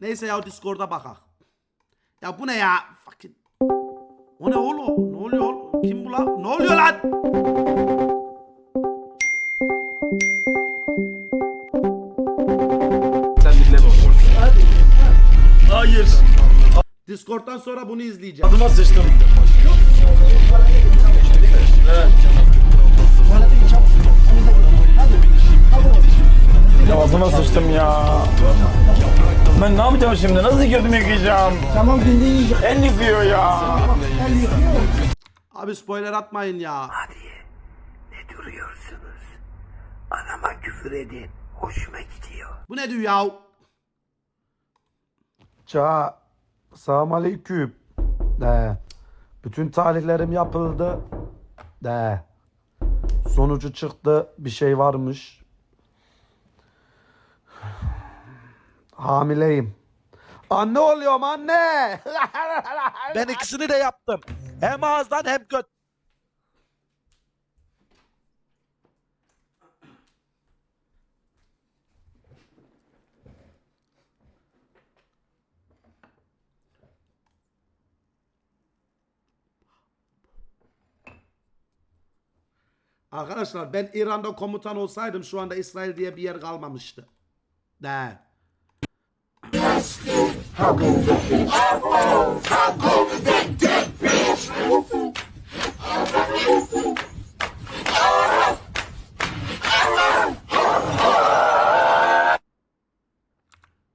Neyse ya Discord'a bakak. Ya bu ne ya? Fucking. O ne oğlum? Ne oluyor? Kim bu lan? Ne oluyor lan? Sen dinleme. Hayır. Discord'dan sonra bunu izleyeceğim. Adıma sıçtım. Ya ağzıma sıçtım ya. Ben ne yapacağım şimdi? Nasıl götümü yıkayacağım? Tamam dinleyin. El yıkıyor ya. Abi spoiler atmayın ya. Ne duruyorsunuz? Anama küfür edin. Hoşuma gidiyor. Bu ne diyor ya? Ça, selam aleyküm. De. Bütün tarihlerim yapıldı. De. Sonucu çıktı. Bir şey varmış. Hamileyim. Anne oluyorum anne. Ben ikisini de yaptım. Hem ağızdan hem göt. Arkadaşlar ben İran'da komutan olsaydım şu anda İsrail diye bir yer kalmamıştı. De.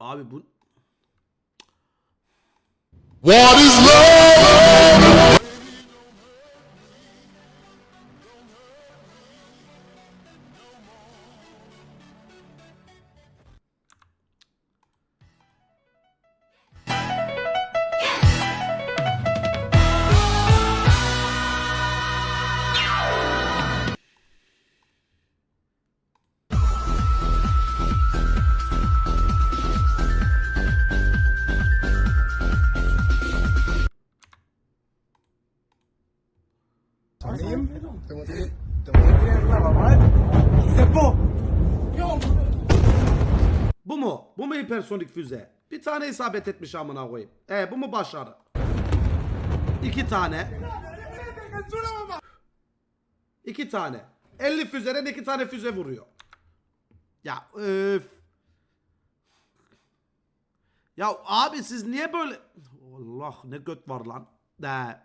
Abi bu Bu hipersonik füze? Bir tane isabet etmiş amına koyayım. E bu mu başarı? İki tane. İki tane. 50 füzeden iki tane füze vuruyor. Ya öf. Ya abi siz niye böyle... Allah ne göt var lan. De.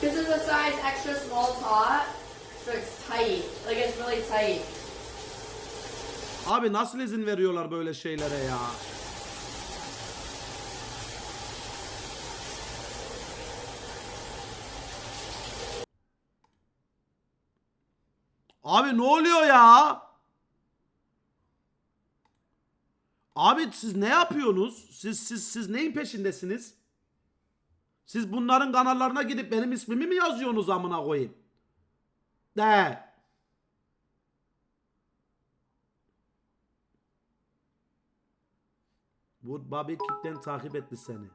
This is a size extra small top, so it's tight. Like it's really tight. Abi nasıl izin veriyorlar böyle şeylere ya? Abi ne oluyor ya? Abi siz ne yapıyorsunuz? Siz siz siz neyin peşindesiniz? Siz bunların kanallarına gidip benim ismimi mi yazıyorsunuz amına koyayım? De. Bu Bobby Kick'ten takip etti seni.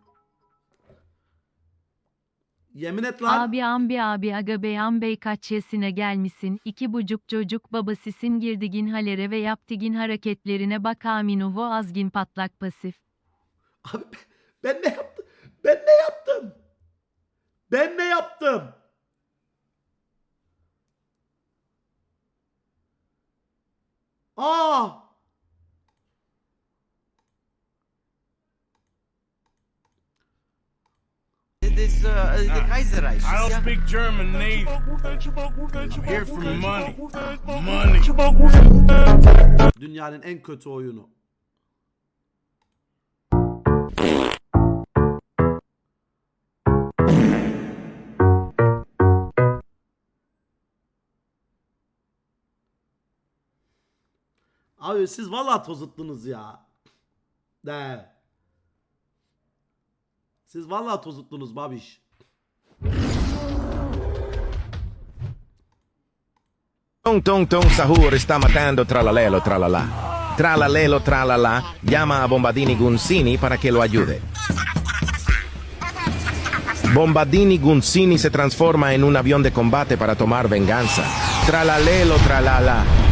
Yemin et lan. Abi ambi abi aga beyan bey kaç yaşına gelmişsin iki bucuk çocuk babasısın girdigin halere ve yaptigin hareketlerine bak aminuvo azgin patlak pasif. Abi ben ne yaptım? Ben ne yaptım? Ben ne yaptım? Aa! This, uh, the Kaiserreich. I don't speak German, Nate. I'm here for money. Money. Dünyanın en kötü oyunu. Abi siz vallahi tozuttunuz ya. De. Siz vallahi tozuttunuz babiş. Tong Tong Tong Sahur está matando Tralalelo Tralala. Tralalelo Tralala llama a Bombadini Gunzini para que lo ayude. Bombadini Gunzini se transforma en un avión de combate para tomar venganza. Tralalelo Tralala.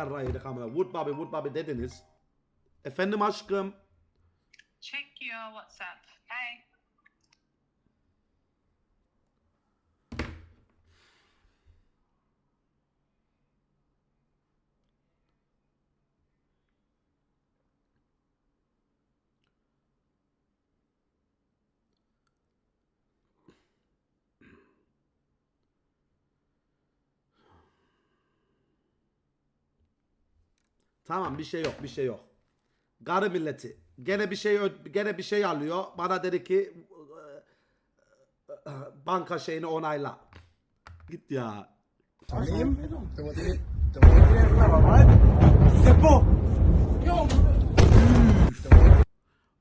Yarra yedik. Wood Bobby, Wood Bobby dediniz. Efendim aşkım. Check your WhatsApp. Tamam bir şey yok bir şey yok. Garı milleti. Gene bir şey gene bir şey alıyor. Bana dedi ki banka şeyini onayla. Git ya.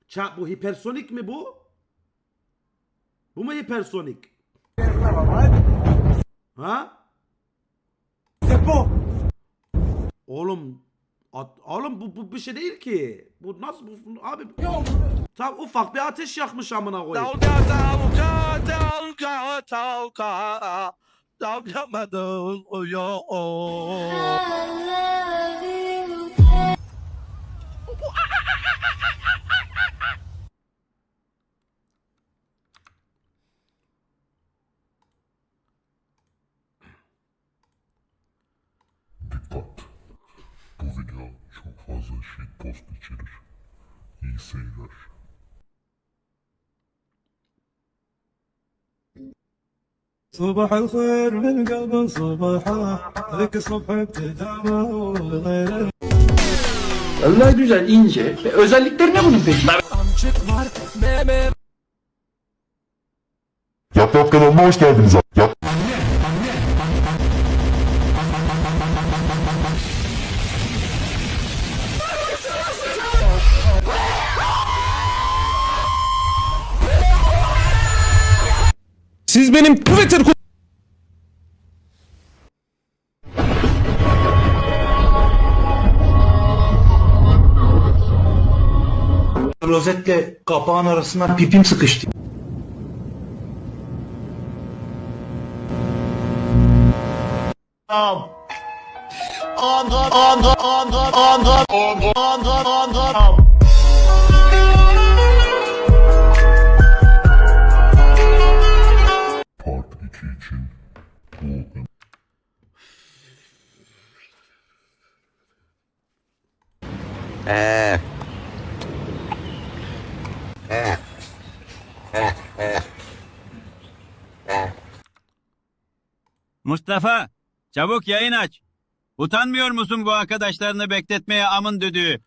Ça bu hipersonik mi bu? Bu mu hipersonik? Ha? Oğlum at, oğlum bu, bu bir şey değil ki. Bu nasıl bu abi? Tam ufak bir ateş yakmış amına koyayım. Dalga dalga dalga dalga Dalgamadın uyu Bu صباح الخير من قلب صباحا ذيك الصبح ابتدامه وغيره Allah güzel ince. Özellikleri ne bunun peki? Yap Yap kanalına hoş geldiniz. Siz benim Twitter Rozetle kapağın arasına pipim sıkıştı. Part Mustafa, çabuk yayın aç. Utanmıyor musun bu arkadaşlarını bekletmeye amın düdüğü?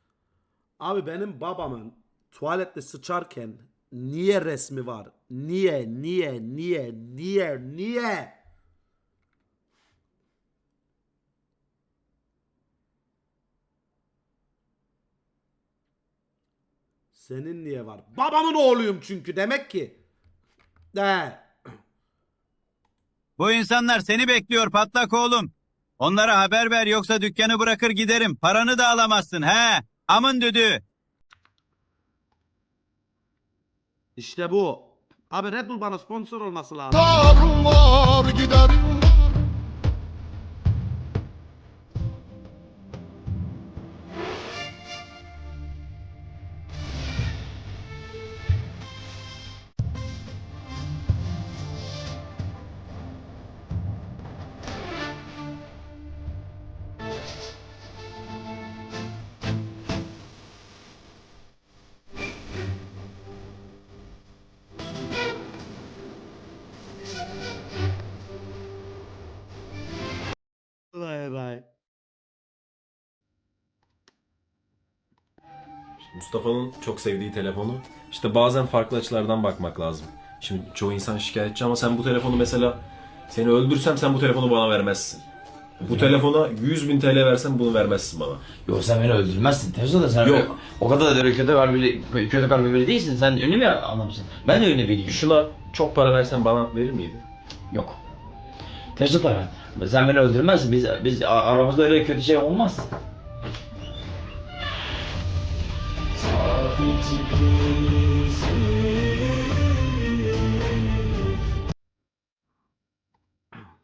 Abi benim babamın tuvalette sıçarken niye resmi var? Niye? Niye? Niye? Niye? Niye? Senin niye var? Babamın oğluyum çünkü demek ki. De. Bu insanlar seni bekliyor patlak oğlum. Onlara haber ver yoksa dükkanı bırakır giderim. Paranı da alamazsın he. Amın düdüğü. İşte bu. Abi Red Bull bana sponsor olması lazım. Vay Mustafa'nın çok sevdiği telefonu. İşte bazen farklı açılardan bakmak lazım. Şimdi çoğu insan şikayetçi ama sen bu telefonu mesela seni öldürsem sen bu telefonu bana vermezsin. Bu telefona 100 bin TL versen bunu vermezsin bana. Yok sen beni öldürmezsin. Tesla da sen Yok. o kadar da öyle kötü kalbili, kötü kalbili biri değilsin. Sen ünlü bir adamsın. Ben de ünlü biriyim. Şuna çok para versen bana verir miydin? Yok. Tesla da. Sen beni öldürmezsin. Biz, biz aramızda öyle kötü şey olmaz.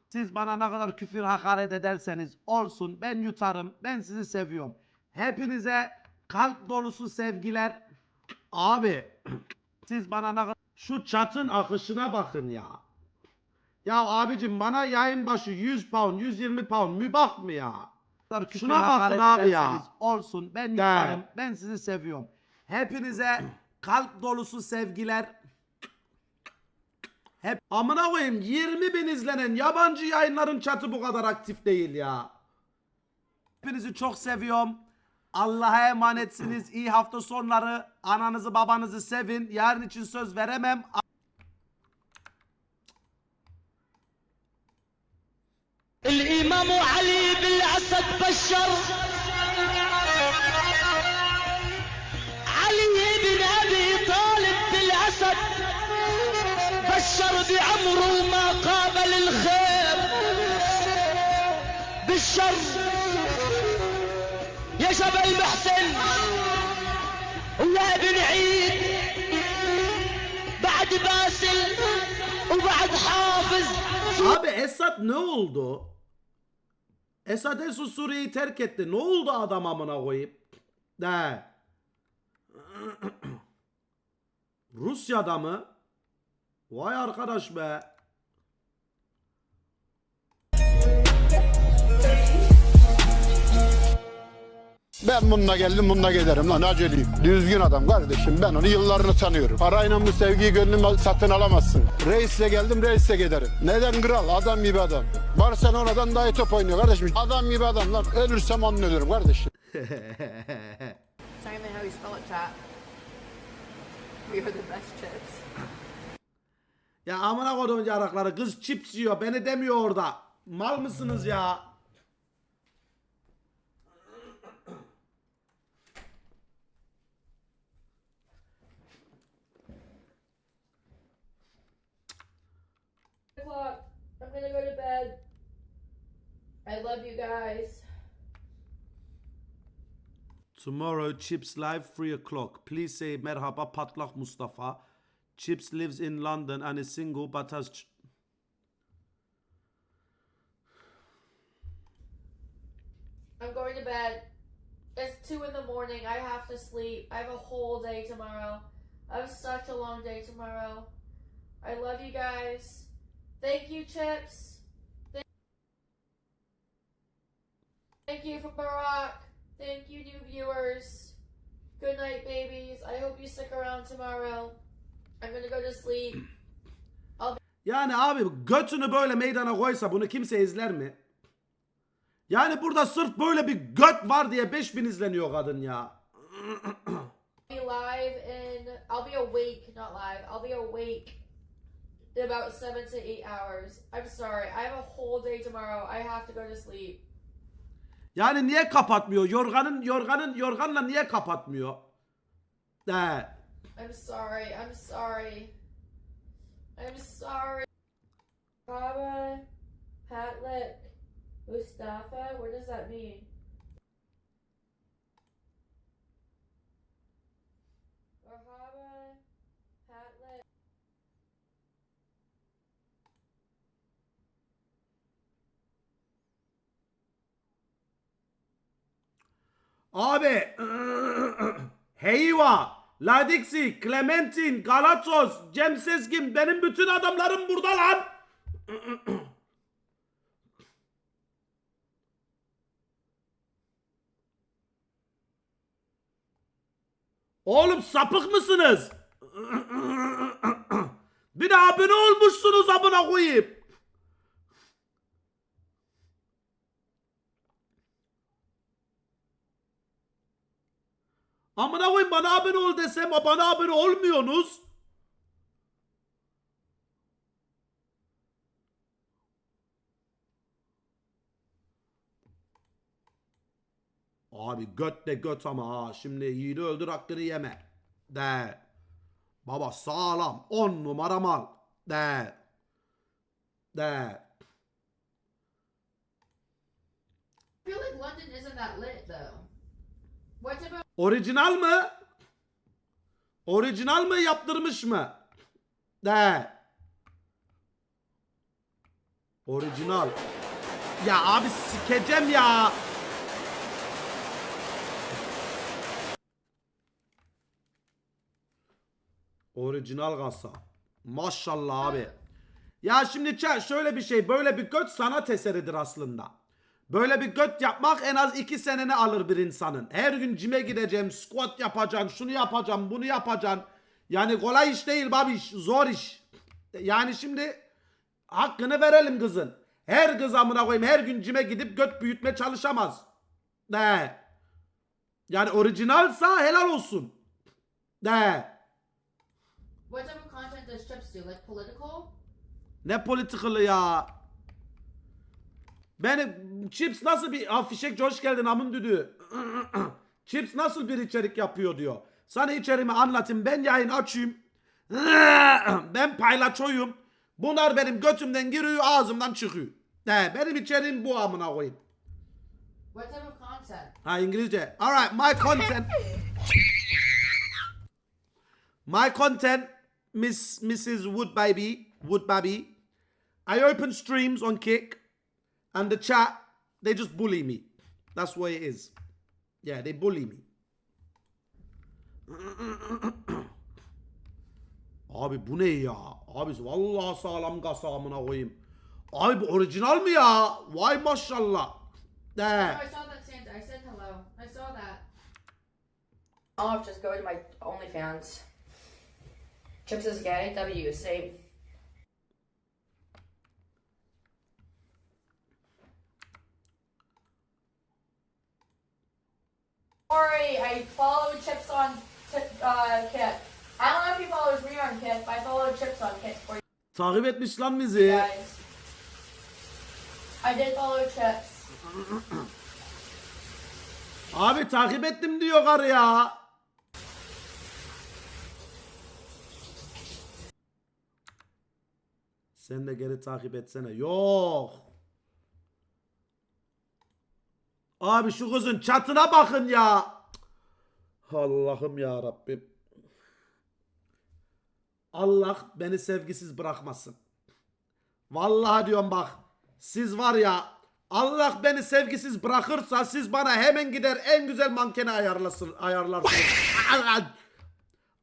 Siz bana ne kadar küfür hakaret ederseniz olsun ben yutarım. Ben sizi seviyorum. Hepinize kalp dolusu sevgiler. Abi siz bana ne kadar... Şu çatın akışına bakın ya. Ya abicim bana yayın başı 100 pound 120 pound mübah mı ya? Şuna bakın abi ya. Olsun ben yutarım. Ben sizi seviyorum. Hepinize kalp dolusu sevgiler. Hep amına koyayım 20 bin izlenen yabancı yayınların çatı bu kadar aktif değil ya. Hepinizi çok seviyorum. Allah'a emanetsiniz. İyi hafta sonları. Ananızı babanızı sevin. Yarın için söz veremem. الإمام علي بالأسد بشر بشر بعمره ما قابل الخير بالشر يا شباب المحسن ويا ابن عيد بعد باسل وبعد حافظ Abi Esad ne oldu? Esad Esu Suriye'yi terk etti. Ne oldu adam amına koyayım? De. Rusya'da mı? Vay arkadaş be. Ben bununla geldim bununla giderim lan aceleyim. Düzgün adam kardeşim ben onu yıllarını tanıyorum. Parayla bu sevgiyi gönlümü satın alamazsın. Reisle geldim reisle giderim. Neden kral adam gibi adam. Barcelona'dan daha iyi top oynuyor kardeşim. Adam gibi adam lan ölürsem onun ölürüm kardeşim. Not even how you spell it, chat. We are the best chips. Ya amına koyduğum yarakları kız chips yiyor beni demiyor orada. Mal mısınız ya? o'clock. I'm gonna go to bed. I love you guys. Tomorrow Chips live 3 o'clock. Please say merhaba patlak Mustafa. Chips lives in London and is single but has ch- I'm going to bed. It's 2 in the morning. I have to sleep. I have a whole day tomorrow. I have such a long day tomorrow. I love you guys. Thank you, Chips. Thank, Thank you for Barack. Thank you, new viewers. Good night, babies. I hope you stick around tomorrow. I'm gonna go to sleep. Yani abi götünü böyle meydana koysa bunu kimse izler mi? Yani burada sırf böyle bir göt var diye 5000 izleniyor kadın ya. be live in I'll be awake, not live. I'll be awake in about seven to eight hours. I'm sorry. I have a whole day tomorrow. I have to go to sleep. Yani niye kapatmıyor? Yorganın yorganın yorganla niye kapatmıyor? De. I'm sorry. I'm sorry. I'm sorry. Baba, Patlick, Mustafa. What does that mean? Merhaba, Patlick. Abi Heyva, Ladixi, Clementin, Galatos, Cem Sezgin benim bütün adamlarım burada lan. Oğlum sapık mısınız? Bir de abone olmuşsunuz amına koyayım. Amına koyayım bana abone ol desem bana abone olmuyorsunuz. Abi göt de göt ama ha. Şimdi yiğidi öldür hakkını yeme. De. Baba sağlam. 10 numara mal. De. De. I feel like London isn't that lit though. Orijinal mı? Orijinal mı yaptırmış mı? De. Orijinal. Ya abi sikeceğim ya. Orijinal kasa. Maşallah abi. Ya şimdi şöyle bir şey. Böyle bir göt sanat eseridir aslında. Böyle bir göt yapmak en az iki seneni alır bir insanın. Her gün cime gideceğim, squat yapacağım, şunu yapacağım, bunu yapacağım. Yani kolay iş değil babiş, zor iş. Yani şimdi hakkını verelim kızın. Her kız amına koyayım her gün cime gidip göt büyütme çalışamaz. Ne? Yani orijinalsa helal olsun. Ne? Ne politikalı ya. Beni Chips nasıl bir afişek hoş geldin amın düdüğü. Chips nasıl bir içerik yapıyor diyor. Sana içeriğimi anlatayım. Ben yayın açayım. ben paylaşıyorum. Bunlar benim götümden giriyor ağzımdan çıkıyor. Ne benim içeriğim bu amına koyayım. What type of content? Ha İngilizce. Alright my content. my content Miss Mrs. Wood Baby, Wood Baby. I open streams on Kick and the chat they just bully me. That's what it is. Yeah, they bully me. Abi bu ne ya? Abi vallahi sağlam kasa amına koyayım. Abi bu orijinal mi ya? Vay maşallah. De. I saw that Santa. I said hello. I saw that. I'll just go to my OnlyFans. Chips is gay. W. Same. Sorry, I followed Chips on uh, Kit. I don't know if he follows me on Kit, but I followed Chips on Kit for you Takip etmiş lan bizi. guys. I did follow Chips. Abi takip ettim diyor karı ya. Sen de geri takip etsene. Yok. Abi şu kızın çatına bakın ya. Allah'ım ya Rabbim. Allah beni sevgisiz bırakmasın. Vallahi diyorum bak. Siz var ya Allah beni sevgisiz bırakırsa siz bana hemen gider en güzel mankeni ayarlasın, ayarlarsınız.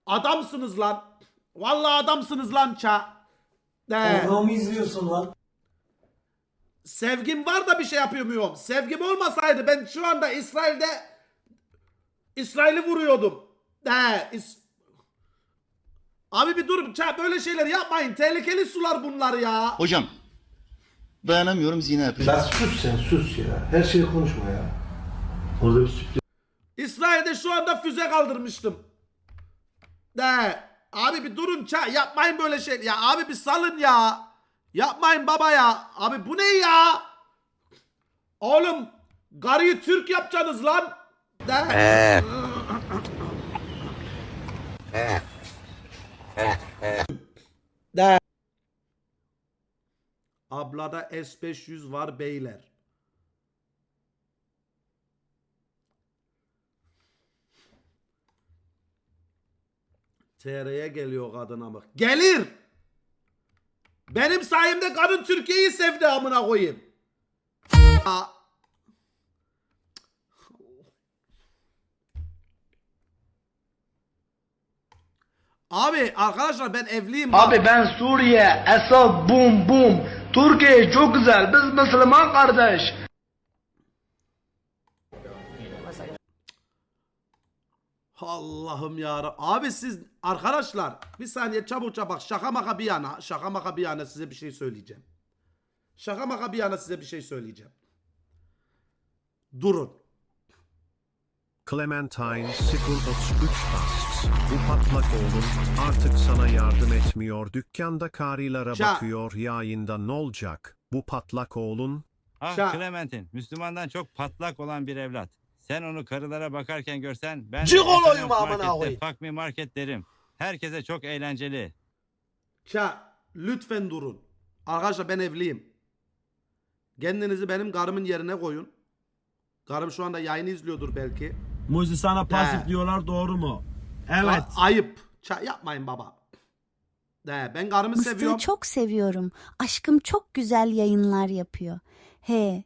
Adamsınız lan. Vallahi adamsınız lan ça. De. mı izliyorsun lan? Sevgim var da bir şey yapıyor muyum? Sevgim olmasaydı ben şu anda İsrail'de İsrail'i vuruyordum. De. İs- Abi bir dur. Böyle şeyler yapmayın. Tehlikeli sular bunlar ya. Hocam dayanamıyorum zina yapacağım. sus sen sus ya. Her şeyi konuşma ya. Orada bir sürpriz. İsrail'de şu anda füze kaldırmıştım. De. Abi bir durun ça yapmayın böyle şey. Ya abi bir salın ya. Yapmayın baba ya. Abi bu ne ya? Oğlum garıyı Türk yapacaksınız lan. De. De. Ablada S500 var beyler. TR'ye geliyor kadına bak. Gelir. Benim sayemde kadın Türkiye'yi sevdi amına koyayım. Ya. Abi arkadaşlar ben evliyim. Abi ben Suriye, Esad, bum bum. Türkiye çok güzel. Biz Müslüman kardeş. Allah'ım ya. Abi siz arkadaşlar bir saniye çabukça bak şaka maka bir yana şaka maka bir yana size bir şey söyleyeceğim. Şaka maka bir yana size bir şey söyleyeceğim. Durun. Clementine 033 Basks. Bu patlak oğlum artık sana yardım etmiyor. Dükkanda karilara Ça- bakıyor yayında ne olacak? Bu patlak oğlun Ah Şa- Clementine, Müslümandan çok patlak olan bir evlat. Sen onu karılara bakarken görsen ben Cık de olayım amına markette koyayım. Fuck me market derim. Herkese çok eğlenceli. Ça lütfen durun. Arkadaşlar ben evliyim. Kendinizi benim karımın yerine koyun. Karım şu anda yayını izliyordur belki. Muzi sana pasif diyorlar doğru mu? A- ayıp. Ça yapmayın baba. De, ben karımı Mıstığı seviyorum. çok seviyorum. Aşkım çok güzel yayınlar yapıyor. He.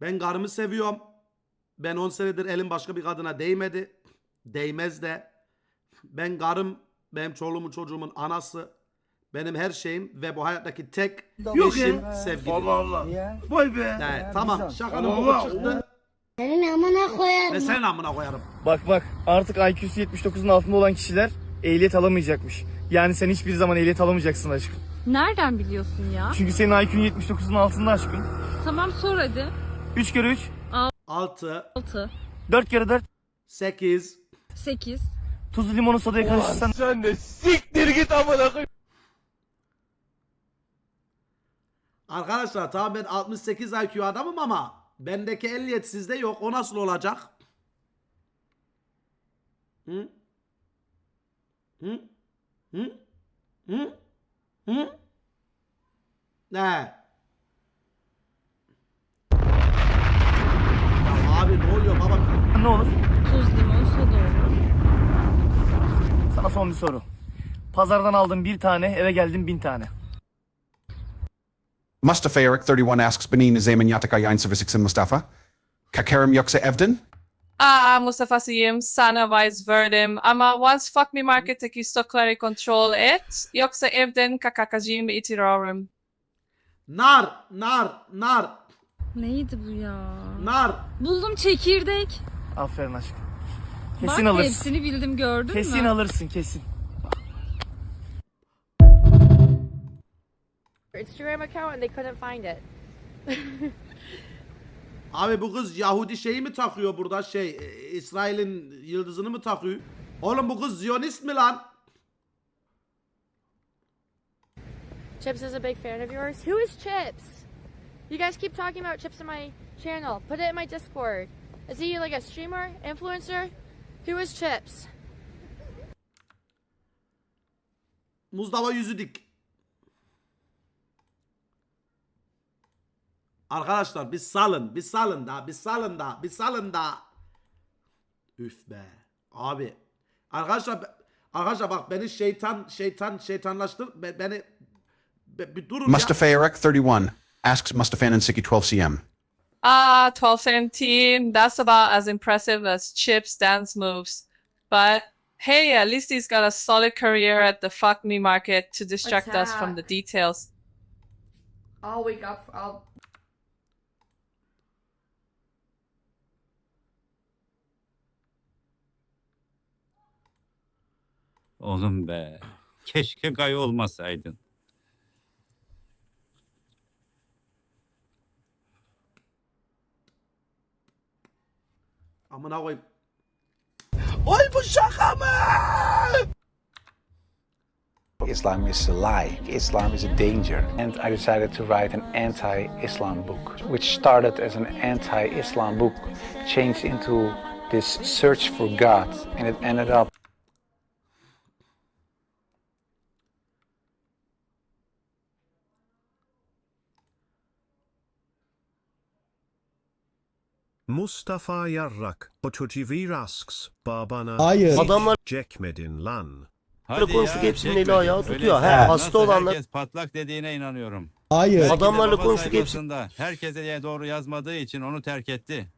Ben karımı seviyorum. Ben 10 senedir elim başka bir kadına değmedi. Değmez de. Ben karım, benim çoluğumun çocuğumun anası. Benim her şeyim ve bu hayattaki tek eşim sevgilim. Allah Allah. Vay be. De, tamam şakanın Allah boku çıktı. Senin amına koyarım. Ve senin amına koyarım. Bak bak artık IQ'su 79'un altında olan kişiler ehliyet alamayacakmış. Yani sen hiçbir zaman ehliyet alamayacaksın aşkım. Nereden biliyorsun ya? Çünkü senin IQ'un 79'un altında aşkım. Tamam sor hadi. 3 kere 3, 6, 6, 4 kere 4. 8, 8. Tuzlu limonu sodaya karıştırsan Sen de siktir git amına koy. Arkadaşlar tamam ben 68 IQ adamım ama bendeki 57 sizde yok. O nasıl olacak? Hı? Hı? Hı? Hı? Hı? Ne? Abi ne oluyor baba? ne olur? Tuz, limon, soda olur. Sana son bir soru. Pazardan aldım bir tane, eve geldim bin tane. Mustafa Eric 31 asks Benin Zeman Yataka Yain Servisiksin Mustafa. Kakerim Yoksa Evden? Ah, Mustafa Siyim, sana vice verdim. Ama once fuck me marketteki stokları kontrol et. Yoksa evden kakakacığımı itiriyorum. Nar, nar, nar, Neydi bu ya? nar. Buldum çekirdek. Aferin aşkım. Kesin Bak alırsın. hepsini bildim gördün Kesin mü? alırsın kesin. Instagram account and they couldn't find it. Abi bu kız Yahudi şeyi mi takıyor burada şey e, İsrail'in yıldızını mı takıyor? Oğlum bu kız Ziyonist mi lan? Chips is a big fan of yours. Who is Chips? You guys keep talking about Chips in my channel. Put it in my Discord. Is he like a streamer, influencer? Who is Chips? Muzdava yüzü dik. Arkadaşlar bir salın, bir salın da, bir salın da, bir salın da. Üf be. Abi. Arkadaşlar arkadaşlar bak beni şeytan şeytan şeytanlaştır be- beni be- bir durun ya. Mustafa Eric 31 asks Mustafan and Siki 12 cm. Ah, 1217. That's about as impressive as Chip's dance moves. But hey, at least he's got a solid career at the fuck me market to distract us from the details. I'll wake up. I'll Oğlum be. Keşke gay olmasaydın. Amına koyayım. Oy bu şaka mı? Islam is a lie. Islam is a danger. And I decided to write an anti-Islam book, which started as an anti-Islam book, changed into this search for God, and it ended up Mustafa Yarrak, Otucivir asks, Babana Hayır. Adamlar Cekmedin lan. Hadi konuştuk, ya, hepsinin eli ayağı Öyle tutuyor. He, hasta nasıl olanlar- Herkes patlak dediğine inanıyorum. Hayır. Belki de Adamlarla baba konuştuk hepsi. sayfasında Herkese doğru yazmadığı için onu terk etti.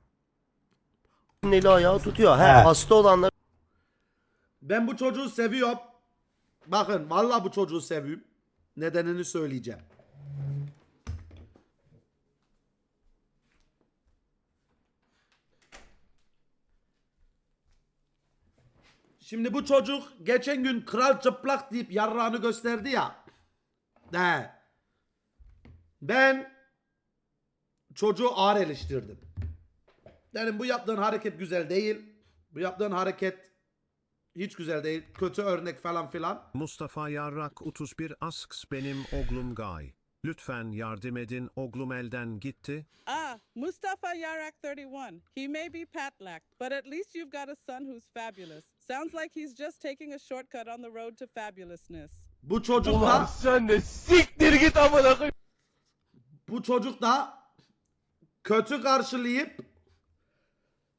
eli ayağı tutuyor. He. Hasta olanlar Ben bu çocuğu seviyorum. Bakın vallahi bu çocuğu seviyorum. Nedenini söyleyeceğim. Şimdi bu çocuk geçen gün kral çıplak deyip yarrağını gösterdi ya. De. Ben çocuğu ağır eleştirdim. Dedim bu yaptığın hareket güzel değil. Bu yaptığın hareket hiç güzel değil. Kötü örnek falan filan. Mustafa Yarrak 31 asks benim oglum Gay. Lütfen yardım edin oglum elden gitti. Ah, Mustafa Yarak 31. He may be patlacked, but at least you've got a son who's fabulous. Sounds like he's just taking a shortcut on the road to fabulousness. Bu çocuk da Ulan sen de siktir git amına bu çocuk da kötü karşılayıp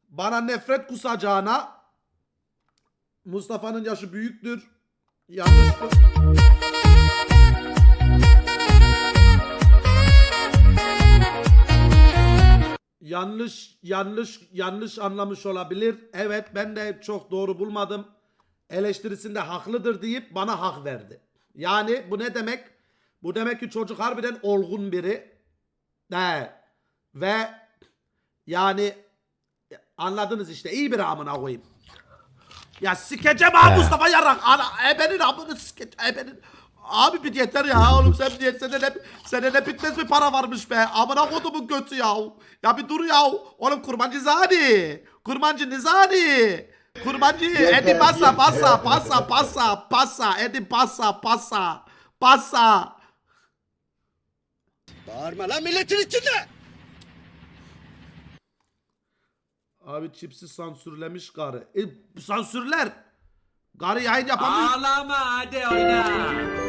bana nefret kusacağına Mustafa'nın yaşı büyüktür. Yanlış mı? Yanlış yanlış yanlış anlamış olabilir. Evet ben de çok doğru bulmadım. Eleştirisinde haklıdır deyip bana hak verdi. Yani bu ne demek? Bu demek ki çocuk harbiden olgun biri. De. Ve yani anladınız işte iyi bir amına koyayım. Ya sikeceğim ha Mustafa Yarrak. Ana ebenin amını sike ebenin. Abi bir yeter ya oğlum sen diye sene ne, sene ne bitmez bir para varmış be. Amına kodumun götü ya. Ya bir dur ya. Oğlum kurbancı zani. Kurbancı nizani. Kurbancı edi pasa pasa pasa pasa pasa edi pasa pasa pasa. Bağırma lan milletin içinde. Abi çipsi sansürlemiş karı. E, sansürler. Karı yayın yapamıyor. Ağlama hadi oyna.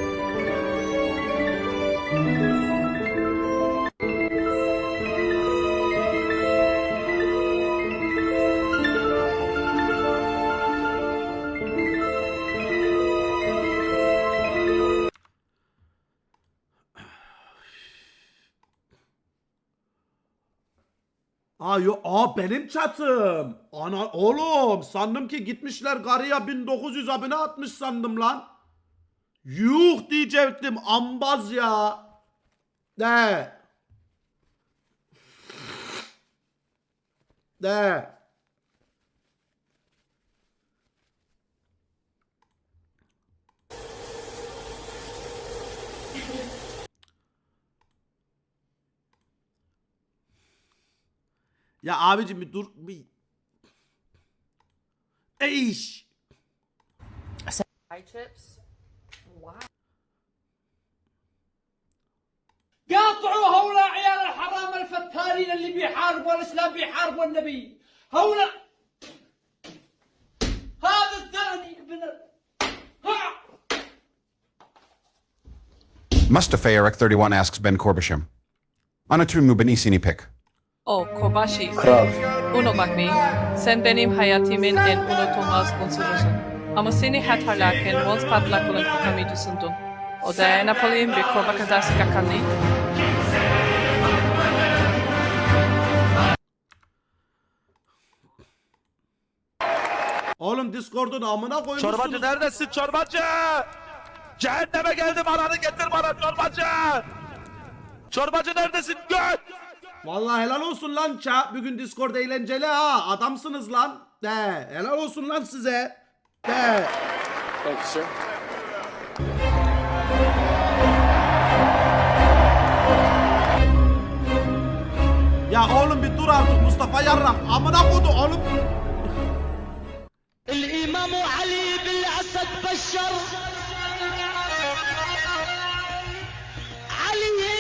Aa, yo, aa benim çatım. Ana oğlum sandım ki gitmişler karıya 1900 abone atmış sandım lan. Yuh diyecektim ambaz ya. De. De. Ya abicim bir dur bir. Eyş. Hi chips. Wow. قاطعوا هؤلاء عيال الحرام الفتارين اللي بيحاربوا الاسلام بيحاربوا النبي هؤلاء هذا الثاني ابن ال- ها Mustafa Eric 31 asks Ben Corbisham. Anatür mu benisini Oh Kobashi. Kral. Unutmak mı? Sen benim hayatımın en unutulmaz unsurusun. Ama seni hatırlarken once patlak olan kafamı düşündüm. O da yapayım bir korba kadar sıkakanlı. Oğlum Discord'un amına koymuşsunuz. Çorbacı neredesin çorbacı? Cehenneme geldim ananı getir bana çorbacı. Çorbacı neredesin göt? Vallahi helal olsun lan ça. Bugün Discord eğlenceli ha. Adamsınız lan. De. Helal olsun lan size. De. Thank you, sir. Ya oğlum bir dur artık Mustafa Yarrak. Amına kodu oğlum. الامام علي بالاسد بشر علي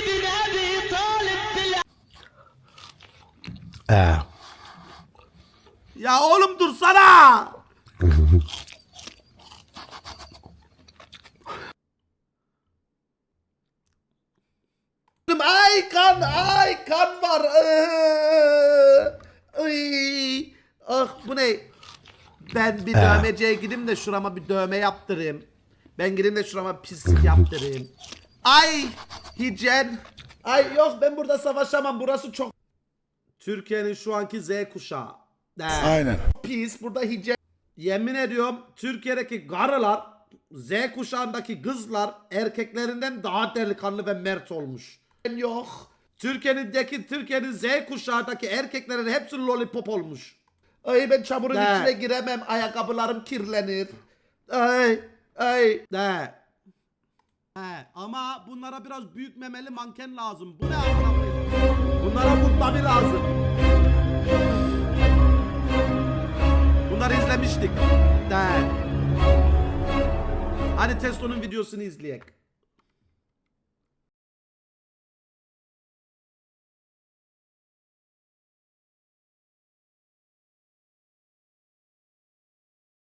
Ya oğlum dursana. Ay kan, ay kan var. Ee, Ay. Ah bu ne? Ben bir dövmeciye gideyim de şurama bir dövme yaptırayım. Ben gideyim de şurama pislik yaptırayım. Ay hijyen. Ay yok ben burada savaşamam burası çok. Türkiye'nin şu anki Z kuşağı. De. Aynen. Pis burada hijyen. Yemin ediyorum Türkiye'deki karılar Z kuşağındaki kızlar erkeklerinden daha delikanlı ve mert olmuş. Yok. Türkiye'deki Türkiye'nin Z kuşağındaki erkeklerin hepsi lollipop olmuş. Ay ben çamurun De. içine giremem. Ayakkabılarım kirlenir. Ay ay de. He, ama bunlara biraz büyük memeli manken lazım. Bu ne koyayım? Bunlara mutlami lazım. Bunları izlemiştik. De. Hadi Testo'nun videosunu izleyek.